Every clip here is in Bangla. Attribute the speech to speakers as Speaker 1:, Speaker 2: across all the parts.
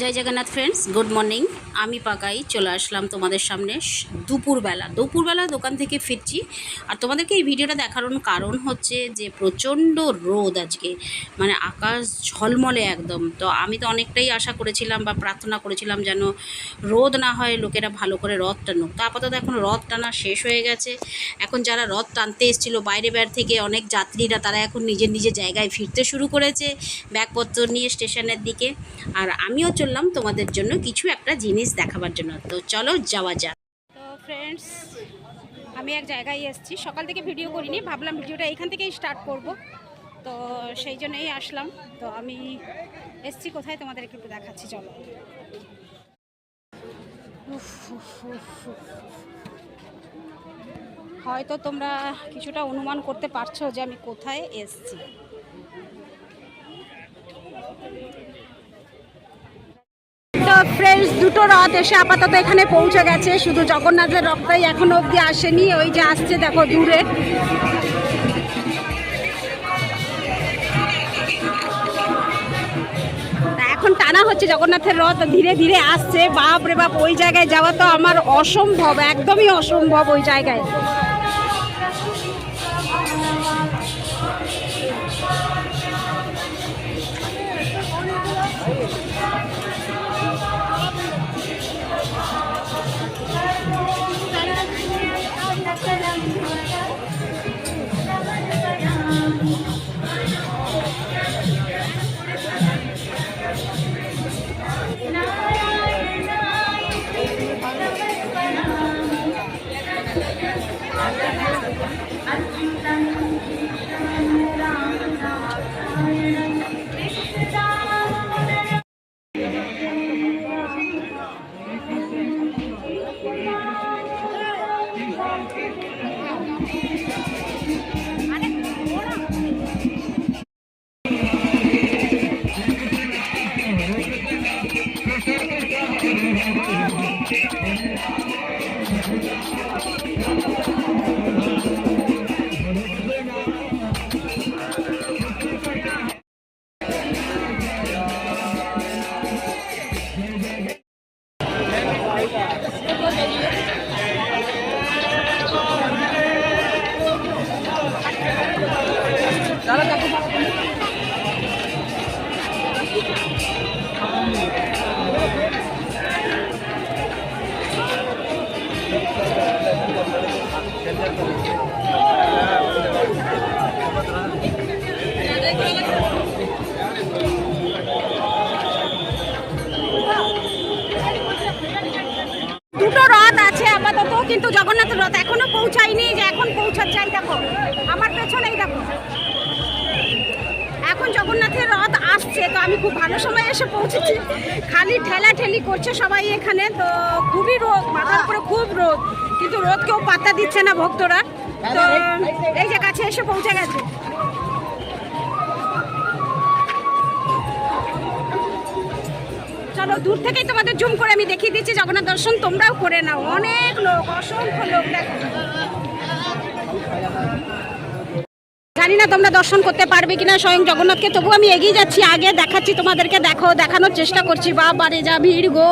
Speaker 1: জয় জগন্নাথ ফ্রেন্ডস গুড মর্নিং আমি পাকাই, চলে আসলাম তোমাদের সামনে দুপুরবেলা। দুপুরবেলা দোকান থেকে ফিরছি। আর তোমাদেরকে এই ভিডিওটা দেখানোর কারণ হচ্ছে যে প্রচণ্ড রোদ আজকে। মানে আকাশ ঝলমলে একদম। তো আমি তো অনেকটাই আশা করেছিলাম বা প্রার্থনা করেছিলাম যেন রোদ না হয়, লোকেরা ভালো করে রথ টানুক। তো আপাতত এখন রথ টানা শেষ হয়ে গেছে। এখন যারা রথ টানতে এসেছিল বাইরে বের থেকে, অনেক যাত্রীরা তারা এখন নিজের নিজের জায়গায় ফিরতে শুরু করেছে ব্যাগপত্র নিয়ে স্টেশনের দিকে। আর আমিও চললাম তোমাদের জন্য কিছু একটা জিনিস দেখাবার জন্য। তো চলো যাওয়া যাক। তো ফ্রেন্ডস আমি এক জায়গায় এসেছি। সকাল থেকে ভিডিও করিনি, ভাবলাম ভিডিওটা এখান থেকেই স্টার্ট করব। তো সেই জন্যই আসলাম। তো আমি এসছি কোথায় তোমাদেরকে একটু দেখাচ্ছি, চলো। হয়তো তোমরা কিছুটা অনুমান করতে পারছ যে আমি কোথায় এসছি। ফ্রেন্ডস দুটো রথ এসে আপাতত এখানে পৌঁছে গেছে। শুধু জগন্নাথের রথটাই এখনও অবধি আসেনি, ওই যে আসছে দেখো দূরে। এখন টানা হচ্ছে জগন্নাথের রথ, ধীরে ধীরে আসছে। বাপ রে বাপ, ওই জায়গায় যাওয়া তো আমার অসম্ভব, একদমই অসম্ভব ওই জায়গায়। 安心さん পৌঁছায়নি যে এখন পৌঁছাচ্ছে এই দেখো আমার পেছনেই দেখো। এখন জগন্নাথের রথ আসছে, তো আমি খুব ভালো সময় এসে পৌঁছেছি। খালি ঠেলা ঠেলি করছে সবাই এখানে, তো খুবই রোদ, মাথার উপরে খুব রোদ। কিন্তু রোদ কেউ পাত্তা দিচ্ছে না ভক্তরা। তো এই যে কাছে এসে পৌঁছে গেছে। চলো, দূর থেকেই তোমাদের জুম করে আমি দেখিয়ে দিচ্ছি জগন্নাথ দর্শন, তোমরাও করে নাও। অনেক লোক, অসংখ্য লোক, দেখো। জানি না তোমরা দর্শন করতে পারবে কিনা, স্বয়ং জগন্নাথকে। তবু আমি এগিয়ে যাচ্ছি, আগে দেখাচ্ছি তোমাদেরকে, দেখো, দেখানোর চেষ্টা করছি। বাবারে যা ভিড় গো।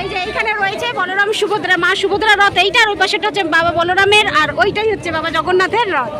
Speaker 1: এই যে এইখানে রয়েছে বলরাম সুভদ্রা, মা সুভদ্রা রথ। এইটা আর ওই পাশেটা হচ্ছে বাবা বলরামের, আর ওইটাই হচ্ছে বাবা জগন্নাথের রথ।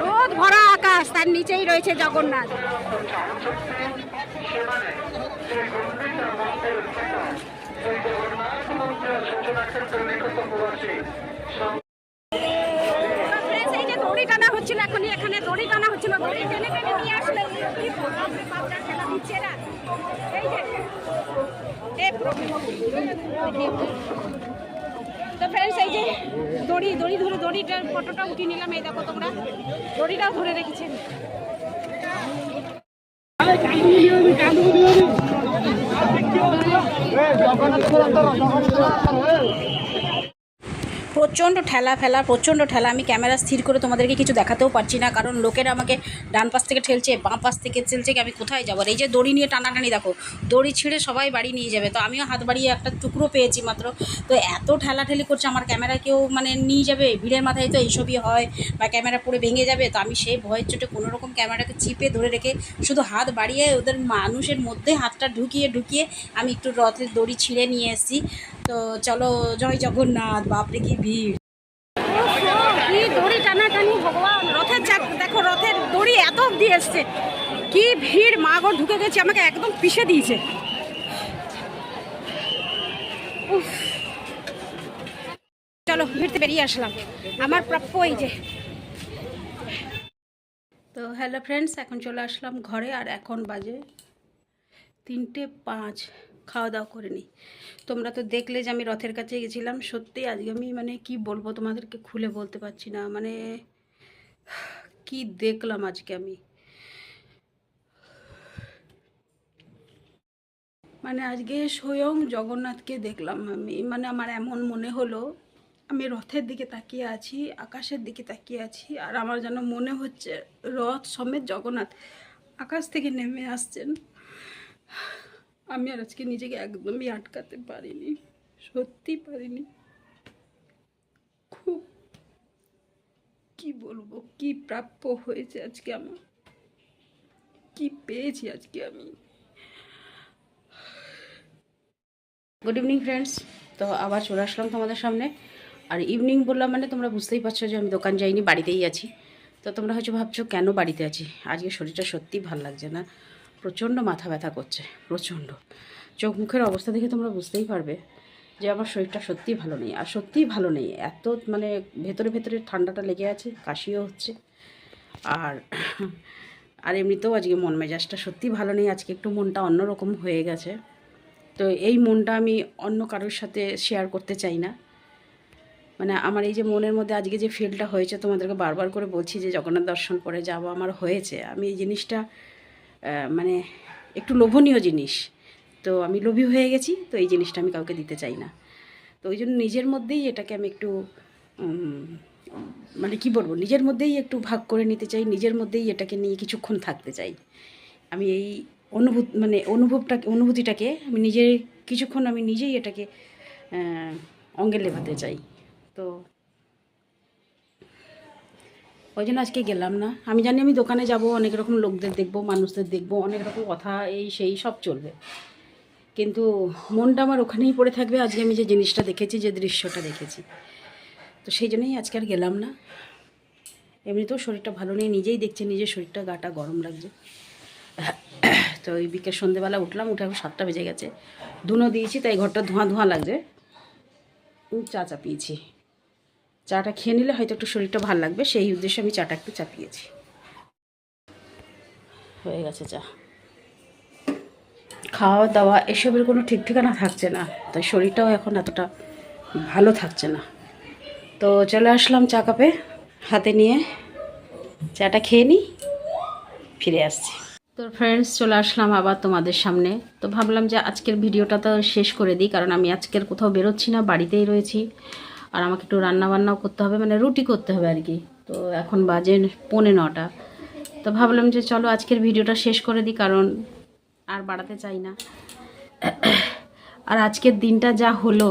Speaker 1: রোদ ভরা আকাশ তার নিচেই রয়েছে জগন্নাথ। Friends, এই যে দড়ি টানা হচ্ছিল এখনই এখানে দড়ি টানা হচ্ছিল দড়ি টেনে
Speaker 2: তো ফ্রেন্ডস এই যে দড়ি দড়ি ধরে দড়িটার ফটোটা উঠিয়ে নিলাম এই দেখো তোমরা। দড়িটাও ধরে রেখেছি
Speaker 1: প্রচণ্ড ঠেলা ফেলা, প্রচণ্ড ঠেলা। আমি ক্যামেরা স্থির করে তোমাদেরকে কিছু দেখাতেও পারছি না, কারণ লোকেরা আমাকে ডান পাশ থেকে ঠেলছে, বাঁ পাশ থেকে ঠেলছে কি আমি কোথায় যাব? এই যে দড়ি নিয়ে টানাটানি, দেখো, দড়ি ছিঁড়ে সবাই বাড়ি নিয়ে যাবে। তো আমিও হাত বাড়িয়ে একটা টুকরো পেয়েছি মাত্র। তো এত ঠেলাঠেলি করছে, আমার ক্যামেরা কেউ মানে নিয়ে যাবে? ভিড়ের মাথায় তো এইসবই হয় বা ক্যামেরা পুরো ভেঙে যাবে। তো আমি সেই ভয়ের চোটে কোনো রকম ক্যামেরাকে চিপে ধরে রেখে শুধু হাত বাড়িয়ে ওদের মানুষের মধ্যে হাতটা ঢুকিয়ে ঢুকিয়ে আমি একটু রথের দড়ি ছিঁড়ে নিয়ে এসেছি। তো চলো জয় জগন্নাথ বাপরে কি ভিড়।
Speaker 2: কি দড়ি টানাটানি ভগবান রথের চাপ দেখো রথের দড়ি এত অব্দি এসছে। কি ভিড় ঢুকে গেছে আমাকে একদম পিষে দিয়েছে। চলো ভিড়তে বেরিয়ে আসলাম। আমার প্রাপ্য এই যে।
Speaker 1: তো হ্যালো ফ্রেন্ডস এখন চলে আসলাম ঘরে আর এখন বাজে তিনটে পাঁচ। খাওয়া দাওয়া করে নিই। তোমরা তো দেখলে যে আমি রথের কাছে গেছিলাম, সত্যি আজকে আমি মানে কি বলব তোমাদেরকে খুলে বলতে পারছি না মানে কি দেখলাম আজকে আমি। মানে আজকে স্বয়ং জগন্নাথকে দেখলাম আমি মানে আমার এমন মনে হলো, আমি রথের দিকে তাকিয়ে আছি, আকাশের দিকে তাকিয়ে আছি, আর আমার যেন মনে হচ্ছে রথ সমেত জগন্নাথ আকাশ থেকে নেমে আসছেন। আমি আর আজকে নিজেকে একদমই আটকাতে পারিনি, সত্যি পারিনি। খুব কি বলব, কি প্রাপ্য হয়েছে আজকে আমার, কি পেয়েছি আজকে আমি। গুড ইভিনিং ফ্রেন্ডস তো আবার চলে আসলাম তোমাদের সামনে। আর ইভিনিং বললাম মানে তোমরা বুঝতেই পারছ যে আমি দোকান যাইনি, বাড়িতেই আছি। তো তোমরা হয়তো ভাবছ, কেন বাড়িতে আছি? আজকে শরীরটা সত্যিই ভালো লাগছে না। প্রচণ্ড মাথা ব্যথা করছে, প্রচণ্ড। চোখ মুখের অবস্থা দেখে তোমরা বুঝতেই পারবে যে আমার শরীরটা সত্যিই ভালো নেই, আর সত্যিই ভালো নেই। এত মানে ভেতরে ভেতরে ঠান্ডাটা লেগে আছে, কাশিও হচ্ছে। আর আর এমনিতেও আজকে মন মেজাজটা সত্যিই ভালো নেই, আজকে একটু মনটা অন্যরকম হয়ে গেছে। তো এই মনটা আমি অন্য কারোর সাথে শেয়ার করতে চাই না। মানে আমার এই যে মনের মধ্যে আজকে যে ফিলটা হয়েছে, তোমাদেরকে বারবার করে বলছি যে জগন্নাথ দর্শন করে যাব, আমার হয়েছে। আমি এই জিনিসটা মানে একটু লোভনীয় জিনিস। তো আমি লোভী হয়ে গেছি, তো এই জিনিসটা আমি কাউকে দিতে চাই না। তো ওই জন্য নিজের মধ্যেই এটাকে আমি একটু মানে কি বলব, নিজের মধ্যেই একটু ভাগ করে নিতে চাই, নিজের মধ্যেই এটাকে নিয়ে কিছুক্ষণ থাকতে চাই। আমি এই অনুভূত মানে অনুভবটাকে অনুভূতিটাকে আমি নিজে কিছুক্ষণ আমি নিজেই এটাকে অঙ্গে লেভাতে চাই। তো ওই জন্য আজকে গেলাম না। আমি জানি আমি দোকানে যাব অনেক রকম লোকদের দেখব মানুষদের দেখব অনেক রকম কথা এই সেই সব চলবে। কিন্তু মনটা আমার ওখানেই পড়ে থাকবে আজকে আমি যে জিনিসটা দেখেছি যে দৃশ্যটা দেখেছি। তো সেই জন্যই আজকে আর গেলাম না। এমনিতেও শরীরটা ভালো নেই নিজেই দেখছি নিজের শরীরটা গাটা গরম লাগছে। তো ওই বিকেল সন্ধেবেলা উঠলাম উঠে এখন সাতটা বেজে গেছে। ধুনো দিয়েছি তাই ঘরটা ধোঁয়া ধোঁয়া লাগছে। উম, চা চাপিয়েছি। চাটা খেয়ে নিলে হয়তো একটু শরীরটা ভালো লাগবে। সেই উদ্দেশ্যে আমি চাটা একটু চাপিয়েছি। হয়ে গেছে চা। খাওয়া দাওয়া এসবের কোনো ঠিক ঠিকানা থাকছে না। তাই শরীরটাও এখন এতটা ভালো থাকছে না। তো চলে আসলাম চা কাপে। হাতে নিয়ে চাটা খেয়ে নিই ফিরে আসছি। তো ফ্রেন্ডস চলে আসলাম আবার তোমাদের সামনে। তো ভাবলাম যে আজকের ভিডিওটা তো শেষ করে দিই কারণ আমি আজকের কোথাও বেরোচ্ছি না বাড়িতেই রয়েছি। আর আমাকে একটু রান্না বান্নাও করতে হবে মানে রুটি করতে হবে আর কি। তো এখন বাজে পৌনে নটা। তো ভাবলাম যে চলো আজকের ভিডিওটা শেষ করে দিই, কারণ আর বাড়াতে চাই না। আর আজকের দিনটা যা হলো,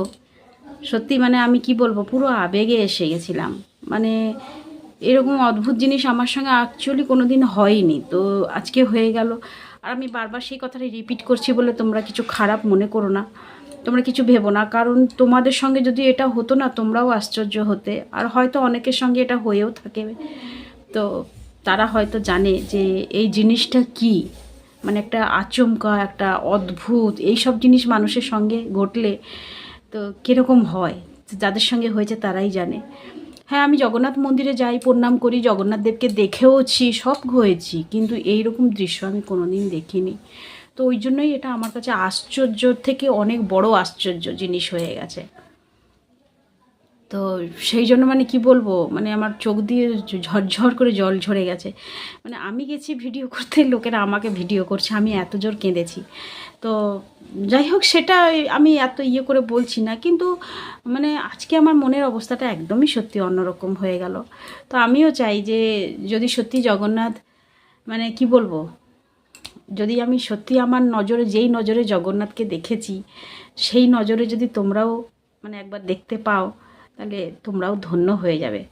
Speaker 1: সত্যি মানে আমি কি বলব, পুরো আবেগে এসে গেছিলাম। মানে এরকম অদ্ভুত জিনিস আমার সঙ্গে অ্যাকচুয়ালি কোনো দিন হয়নি। তো আজকে হয়ে গেল। আর আমি বারবার সেই কথাটা রিপিট করছি বলে তোমরা কিছু খারাপ মনে করো না। তোমরা কিছু ভেবো না। কারণ তোমাদের সঙ্গে যদি এটা হতো না, তোমরাও আশ্চর্য হতে। আর হয়তো অনেকের সঙ্গে এটা হয়েও থাকে। তো তারা হয়তো জানে যে এই জিনিসটা কি? মানে একটা আচমকা, একটা অদ্ভুত এই সব জিনিস মানুষের সঙ্গে ঘটলে তো কীরকম হয়? যাদের সঙ্গে হয়েছে তারাই জানে। হ্যাঁ আমি জগন্নাথ মন্দিরে যাই, প্রণাম করি জগন্নাথ দেবকে দেখেওছি, সব হয়েছি। কিন্তু এই রকম দৃশ্য আমি কোনোদিন দেখিনি। তো ওই জন্যই এটা আমার কাছে আশ্চর্য থেকে অনেক বড় আশ্চর্য জিনিস হয়ে গেছে। তো সেই জন্য মানে কি বলব মানে আমার চোখ দিয়ে ঝরঝর করে জল ঝরে গেছে। মানে আমি গেছি ভিডিও করতে, লোকেরা আমাকে ভিডিও করছে, আমি এত জোর কেঁদেছি। তো যাই হোক, সেটা আমি এত ইয়ে করে বলছি না, কিন্তু মানে আজকে আমার মনের অবস্থাটা একদমই সত্যি অন্যরকম হয়ে গেল। তো আমিও চাই যে যদি সত্যি জগন্নাথ মানে কি বলব যদি আমি সত্যি আমার নজরে, যেই নজরে জগন্নাথকে দেখেছি, সেই নজরে যদি তোমরাও মানে একবার দেখতে পাও, তাহলে তোমরাও ধন্য হয়ে যাবে।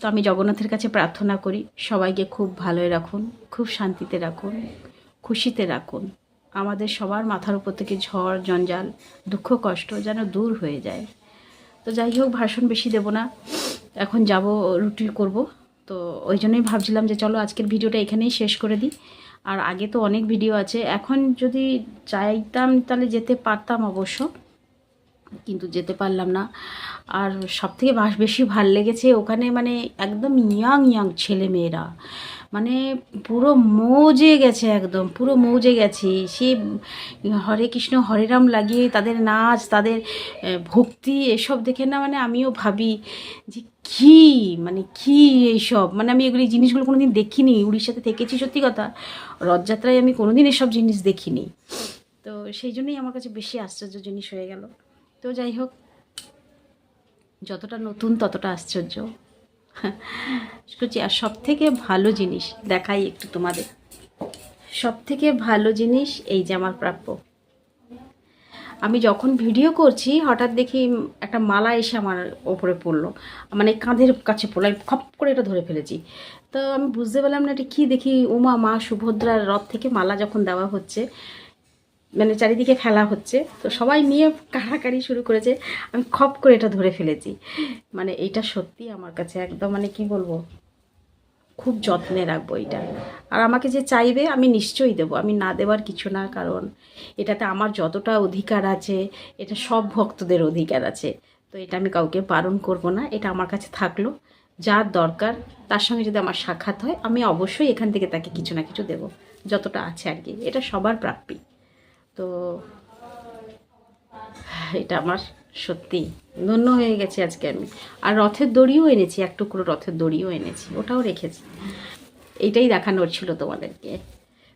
Speaker 1: তো আমি জগন্নাথের কাছে প্রার্থনা করি, সবাইকে খুব ভালোই রাখুন, খুব শান্তিতে রাখুন, খুশিতে রাখুন। আমাদের সবার মাথার উপর থেকে ঝড়, জঞ্জাল, দুঃখ, কষ্ট যেন দূর হয়ে যায়। তো যাই হোক, ভাষণ বেশি দেবো না। এখন যাব, রুটি করব। তো ওই জন্যই ভাবছিলাম যে চলো আজকের ভিডিওটা এখানেই শেষ করে দিই। আর আগে তো অনেক ভিডিও আছে। এখন যদি চাইতাম তাহলে যেতে পারতাম অবশ্য, কিন্তু যেতে পারলাম না। আর সব থেকে বেশি ভালো লেগেছে ওখানে মানে একদম ইয়াং ইয়াং ছেলে মেয়েরা। মানে পুরো মৌজে গেছে একদম, পুরো মৌজে গেছে। সে হরে কৃষ্ণ, হরে রাম লাগিয়ে তাদের নাচ, তাদের ভক্তি এসব দেখে না মানে আমিও ভাবি যে কী মানে কী এইসব? মানে আমি এগুলি জিনিসগুলো কোনো দিন দেখিনি। উড়িষ্যাতে থেকেছি সত্যি কথা। রথযাত্রায় আমি কোনো দিন এসব জিনিস দেখিনি। তো সেই জন্যই আমার কাছে বেশি আশ্চর্য জিনিস হয়ে গেল। তো যাই হোক, যতটা নতুন ততটা আশ্চর্য। করছি আর সব থেকে ভালো জিনিস দেখাই একটু তোমাদের। সব থেকে ভালো জিনিস এই যে আমার প্রাপ্য। আমি যখন ভিডিও করছি, হঠাৎ দেখি একটা মালা এসে আমার ওপরে পড়ল। মানে কাঁধের কাছে পড়ল। আমি খপ করে এটা ধরে ফেলেছি। তো আমি বুঝতে পারলাম না এটা কী দেখি। উমা, মা, সুভদ্রার রথ থেকে মালা যখন দেওয়া হচ্ছে মানে চারিদিকে ফেলা হচ্ছে, তো সবাই নিয়ে কাড়াকাড়ি শুরু করেছে। আমি খপ করে এটা ধরে ফেলেছি। মানে এটা সত্যি আমার কাছে একদম মানে কি বলব? খুব যত্নে রাখব এটা। আর আমাকে যে চাইবে, আমি নিশ্চয়ই দেবো। আমি না দেওয়ার কিছু না, কারণ এটাতে আমার যতটা অধিকার আছে, এটা সব ভক্তদের অধিকার আছে। তো এটা আমি কাউকে বারণ করব না, এটা আমার কাছে থাকল। যার দরকার, তার সঙ্গে যদি আমার সাক্ষাৎ হয়, আমি অবশ্যই এখান থেকে তাকে কিছু না কিছু দেব, যতটা আছে আর কি। এটা সবার প্রাপ্যি তো, এটা আমার সত্যি ধন্য হয়ে গেছে আজকে আমি। আর রথের দড়িও এনেছি, এক টুকরো রথের দড়িও এনেছি, ওটাও রেখেছি। এইটাই দেখানোর ছিল তোমাদেরকে।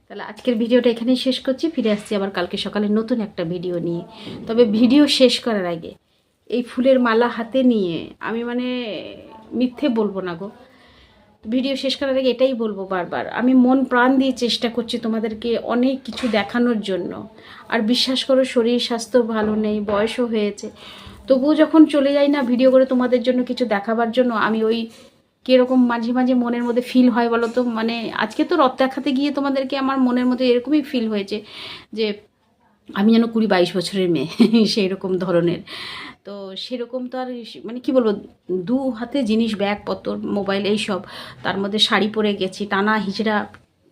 Speaker 1: তাহলে আজকের ভিডিওটা এখানেই শেষ করছি, ফিরে আসছি আবার কালকে সকালে নতুন একটা ভিডিও নিয়ে। তবে ভিডিও শেষ করার আগে এই ফুলের মালা হাতে নিয়ে আমি মানে মিথ্যে বলব না গো। ভিডিও শেষ করার আগে এটাই বলব বারবার। আমি মন প্রাণ দিয়ে চেষ্টা করছি তোমাদেরকে অনেক কিছু দেখানোর জন্য। আর বিশ্বাস করো, শরীর, স্বাস্থ্য ভালো নেই, বয়সও হয়েছে। তবুও যখন চলে যাই না ভিডিও করে তোমাদের জন্য কিছু দেখাবার জন্য, আমি ওই কীরকম মাঝে মাঝে মনের মধ্যে ফিল হয় বলো তো? মানে আজকে তো রথ দেখাতে গিয়ে তোমাদেরকে আমার মনের মধ্যে এরকমই ফিল হয়েছে যে, আমি যেন কুড়ি বাইশ বছরের মেয়ে, সেই রকম ধরনের। তো সেরকম তো আর মানে কি বলব, দু হাতে জিনিস, ব্যাগপত্র, মোবাইল এইসব তার মধ্যে শাড়ি পরে গেছি, টানা হিচড়া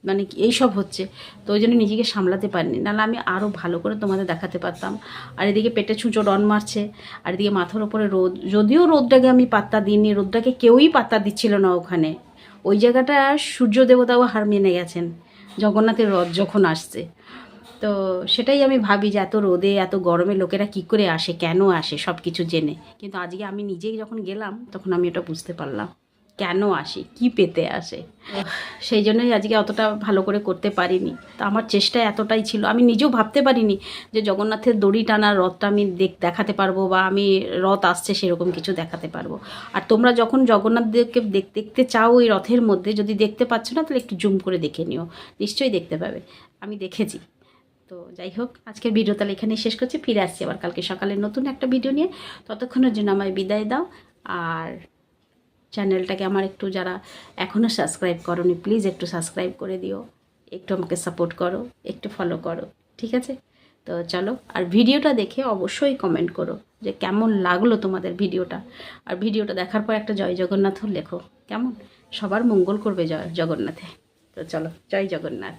Speaker 1: মানে এইসব হচ্ছে। তো ওই জন্য নিজেকে সামলাতে পারিনি। নাহলে আমি আরও ভালো করে তোমাদের দেখাতে পারতাম। আর এদিকে পেটে ছুঁচো ডন মারছে, আর এদিকে মাথার ওপরে রোদ। যদিও রোদটাকে আমি পাত্তা দিইনি, রোদটাকে কেউই পাত্তা দিচ্ছিল না ওখানে। ওই জায়গাটা সূর্য দেবতাও হার মেনে গেছেন। জগন্নাথের রথ যখন আসছে। তো সেটাই আমি ভাবি যে এত রোদে, এত গরমে লোকেরা কি করে আসে, কেন আসে সব কিছু জেনে। কিন্তু আজকে আমি নিজেই যখন গেলাম, তখন আমি ওটা বুঝতে পারলাম। কেন আসে? কি পেতে আসে? সেই জন্যই আজকে অতটা ভালো করে করতে পারিনি। তা আমার চেষ্টা এতটাই ছিল, আমি নিজেও ভাবতে পারিনি যে জগন্নাথের দড়ি টানার রথটা আমি দেখ দেখাতে পারব বা আমি রথ আসছে সেরকম কিছু দেখাতে পারব। আর তোমরা যখন জগন্নাথদেরকে দেখ- দেখতে চাও ওই রথের মধ্যে, যদি দেখতে পাচ্ছ না, তাহলে একটু জুম করে দেখে নিও। নিশ্চয়ই দেখতে পাবে। আমি দেখেছি। তো যাই হোক, আজকের ভিডিও তাহলে এখানেই শেষ করছি। ফিরে আসছি আবার কালকে সকালে নতুন একটা ভিডিও নিয়ে। ততক্ষণের জন্য আমায় বিদায় দাও। আর চ্যানেলটাকে আমার একটু যারা এখনও সাবস্ক্রাইব করনি প্লিজ একটু সাবস্ক্রাইব করে দিও। একটু আমাকে সাপোর্ট করো, একটু ফলো করো, ঠিক আছে? তো চলো, আর ভিডিওটা দেখে অবশ্যই কমেন্ট করো যে কেমন লাগল তোমাদের ভিডিওটা আর ভিডিওটা দেখার পর একটা জয় জগন্নাথও লেখো, কেমন? সবার মঙ্গল করবে জয় জগন্নাথে। তো চলো, জয় জগন্নাথ।